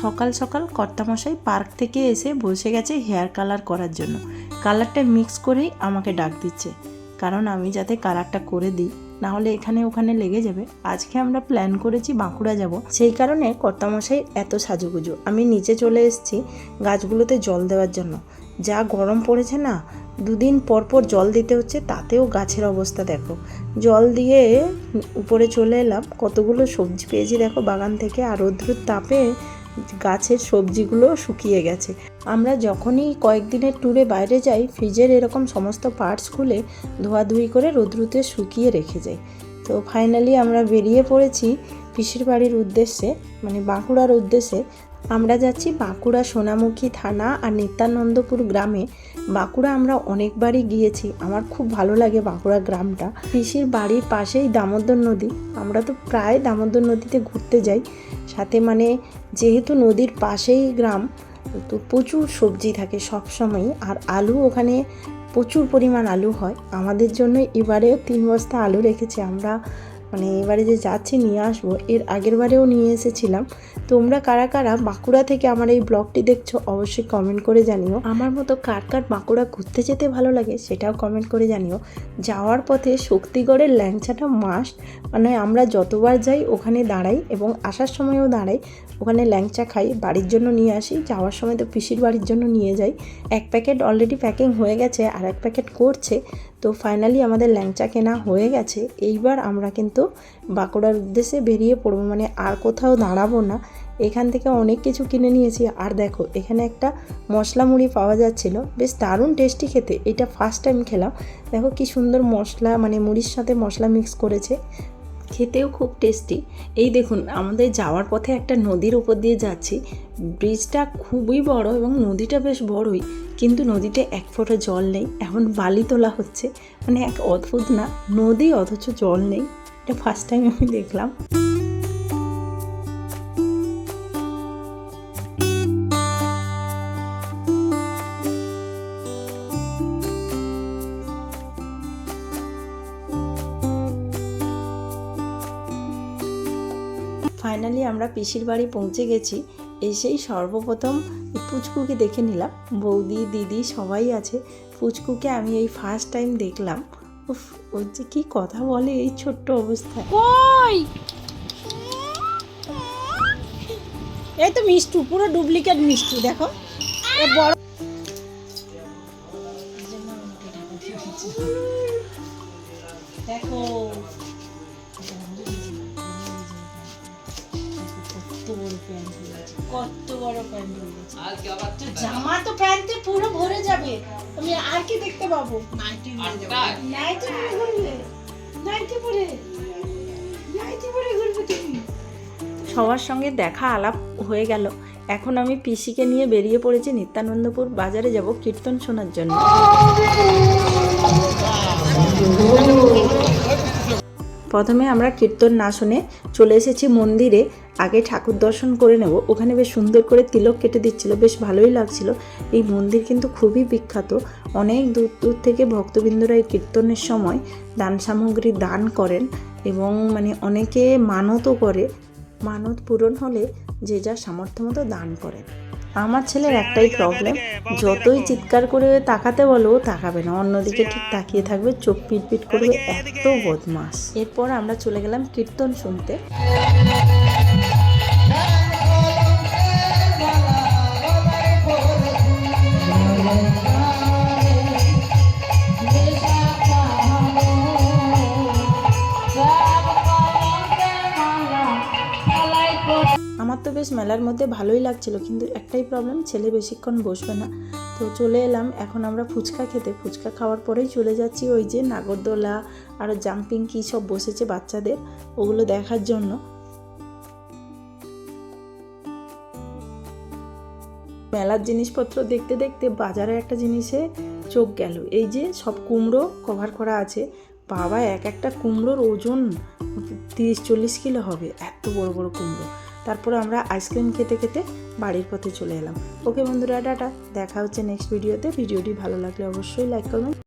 সকাল সকাল কর্তামশাই পার্ক থেকে এসে বসে গেছে হেয়ার কালার করার জন্য। কালারটা মিক্স করেই আমাকে ডাক দিচ্ছে। কারণ আমি যাতে কালারটা করে দিই, না হলে এখানে ওখানে লেগে যাবে। আজকে আমরা প্ল্যান করেছি বাঁকুড়া যাব। সেই কারণে কর্তামশাই এত সাজুগুজু। আমি নিচে চলে এসেছি গাছগুলোতে জল দেওয়ার জন্য। যা গরম পড়েছে না, দুদিন পর পর জল দিতে হচ্ছে, তাতেও গাছের অবস্থা দেখো। জল দিয়ে উপরে চলে এলাম। কতগুলো সবজি পেয়েছি দেখো বাগান থেকে। আর রৌদ্রুর তাপে গাছের সবজিগুলো শুকিয়ে গেছে। আমরা যখনই কয়েকদিনের ট্যুরে বাইরে যাই, ফ্রিজের এরকম সমস্ত পার্টস খুলে ধোয়াধুয়ি করে রোদ্রুতে শুকিয়ে রেখে যাই। তো ফাইনালি আমরা বেরিয়ে পড়েছি পিসির বাড়ির উদ্দেশ্যে মানে বাঁকুড়ার উদ্দেশ্যে। আমরা যাচ্ছি বাঁকুড়া সোনামুখী থানা আর নিত্যানন্দপুর গ্রামে। বাঁকুড়া আমরা অনেকবারই গিয়েছি। আমার খুব ভালো লাগে বাঁকুড়া গ্রামটা। পিসির বাড়ির পাশেই দামোদর নদী। আমরা তো প্রায় দামোদর নদীতে ঘুরতে যাই। সাথে মানে যেহেতু নদীর পাশেই গ্রাম, তো প্রচুর সবজি থাকে সব সময়ই আর আলু ওখানে প্রচুর পরিমাণ আলু হয়। আমাদের জন্য এবারেও তিন বস্তা আলু রেখেছি। আমরা মানে এবারে যে যাচ্ছি, নিয়ে আসব, এর আগের বারেও নিয়ে এসেছিলাম। তোমরা কারা কারা বাঁকুড়া থেকে আমার এই ব্লগটি দেখছ, অবশ্যই কমেন্ট করে জানিও। আমার মতো কার কার বাঁকুড়া ঘুরতে যেতে ভালো লাগে সেটাও কমেন্ট করে জানিও। যাওয়ার পথে শক্তিগড়ের ল্যাংচাটা মাস্ট মানে আমরা যতবার যাই ওখানে দাঁড়াই এবং আসার সময়ও দাঁড়াই, ওখানে ল্যাংচা খাই, বাড়ির জন্য নিয়ে আসি, যাওয়ার সময় তো পিসির বাড়ির জন্য নিয়ে যাই। এক প্যাকেট অলরেডি প্যাকিং হয়ে গেছে, আর এক প্যাকেট করছে তো ফাইনালি আমাদের ল্যাংচা কেনা হয়ে গেছে। এইবার আমরা কিন্তু বাঁকুড়ার উদ্দেশ্যে বেরিয়ে পড়ব মানে আর কোথাও দাঁড়াবো না। এখান থেকে অনেক কিছু কিনে নিয়েছি। আর দেখো, এখানে একটা মশলা মুড়ি পাওয়া যাচ্ছিল। বেশ দারুণ টেস্টি খেতে। এটা ফার্স্ট টাইম খেলাম। দেখো কি সুন্দর মশলা মানে মুড়ির সাথে মশলা মিক্স করেছে। খেতেও খুব টেস্টি এই দেখুন, আমাদের যাওয়ার পথে একটা নদীর উপর দিয়ে যাচ্ছি। ব্রিজটা খুবই বড় এবং নদীটা বেশ বড়ই, কিন্তু নদীতে এক ফোঁটা জল নেই, এখন বালি তোলা হচ্ছে। মানে এক অদ্ভুত না, নদী অথচ জল নেই। এটা ফার্স্ট টাইম আমি দেখলাম। ফাইনালি আমরা পিসির বাড়ি পৌঁছে গেছি। এসেই সর্বপ্রথম পুচকুকে দেখে নিলাম। বৌদি দিদি সবাই আছে। পুচকুকে আমি এই ফার্স্ট টাইম দেখলাম। উফ ও যে কী কথা বলে এই ছোট্ট অবস্থায়। কই? এই তো মিষ্টু পুরো ডুপ্লিকেট মিষ্টু দেখো। এ বড় দেখো কত বড় প্যান্ট হয়েছে জামা তো প্যান্টে পুরো ভরে যাবে। তুমি আর কি দেখতে পাবো? নাইটি নাইটি পরে ঘুরবে। নাইটি পরে। নাইটি পরে ঘুরবে তুমি। সবার সঙ্গে দেখা আলাপ হয়ে গেল। এখন আমি পিসিকে নিয়ে বেরিয়ে পড়েছি নিত্যানন্দপুর বাজারে যাব কীর্তন শোনার জন্য। প্রথমে আমরা কীর্তন না শুনে চলে এসেছি মন্দিরে। আগে ঠাকুর দর্শন করে নেব। ওখানে বেশ সুন্দর করে তিলক কেটে দিচ্ছিল, বেশ ভালোই লাগছিল। এই মন্দির কিন্তু খুবই বিখ্যাত। অনেক দূর দূর থেকে ভক্তবৃন্দরা এই কীর্তনের সময় দান সামগ্রী দান করেন এবং মানে অনেকে মানতও করে। মানত পূরণ হলে যে যার সামর্থ্য মতো দান করেন। আমার ছেলের একটাই প্রবলেম যতই চিৎকার করে তাকাতে বলো, তাকাবে না। অন্যদিকে ঠিক তাকিয়ে থাকবে, চোখ পিট পিট করবে, এত বদমাস এরপর আমরা চলে গেলাম কীর্তন শুনতে। বেশ মেলার মধ্যে ভালোই লাগছিল, কিন্তু একটাই প্রবলেম ছেলে বেশিক্ষণ বসবে না। তো চলে এলাম, এখন আমরা ফুচকা খেতে। ফুচকা খাওয়ার পরেই চলে যাচ্ছি ওই যে নাগরদোলা, আর জাম্পিং কী সব বসেছে বাচ্চাদের, ওগুলো দেখার জন্য। মেলার জিনিসপত্র দেখতে দেখতে বাজারে একটা জিনিসে চোখ গেল। এই যে সব কুমড়ো কভার করা আছে। বাবা, এক একটা কুমড়োর ওজন তিরিশ চল্লিশ কিলো হবে, এত বড় বড় কুমড়ো। তারপরে আমরা আইসক্রিম খেতে খেতে বাড়ির পথে চলে এলাম। ওকে বন্ধুরা ডাটা দেখা হচ্ছে নেক্সট ভিডিওতে ভিডিওটি ভালো লাগলে অবশ্যই লাইক করবেন।